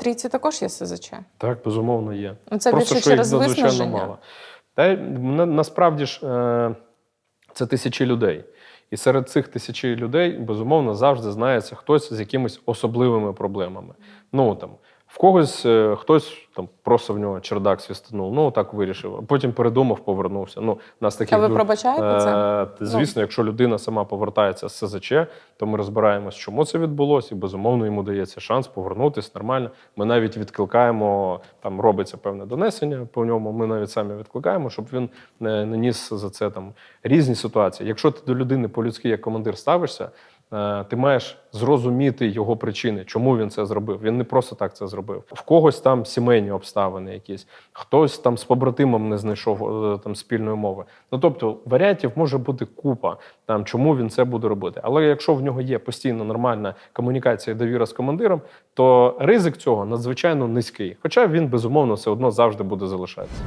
Трійці також є СЗЧ. Так, безумовно, є. Ну, Це Просто більше що їх через надзвичайно мало. Та на, насправді ж е, це тисячі людей. І серед цих тисячі людей, безумовно, завжди знається хтось з якимись особливими проблемами. Ну там в когось е, хтось там просто в нього чердак свістанув, ну так вирішив. А потім передумав, повернувся. Ну, нас таких А ви пробачаєте це? Е, Звісно, якщо людина сама повертається з СЗЧ, то ми розбираємось, чому це відбулося, і безумовно йому дається шанс повернутися нормально. Ми навіть відкликаємо, там робиться певне донесення по ньому. Ми навіть самі відкликаємо, щоб він не, не ніс за це там різні ситуації. Якщо ти до людини по-людськи як командир ставишся, е, ти маєш зрозуміти його причини, чому він це зробив. Він не просто так це зробив. В когось там сімейні обставини якісь, хтось там з побратимом не знайшов е, там спільної мови. Ну тобто варіантів може бути купа, там чому він це буде робити. Але якщо в нього є постійно нормальна комунікація і довіра з командиром, то ризик цього надзвичайно низький. Хоча він безумовно все одно завжди буде залишатися.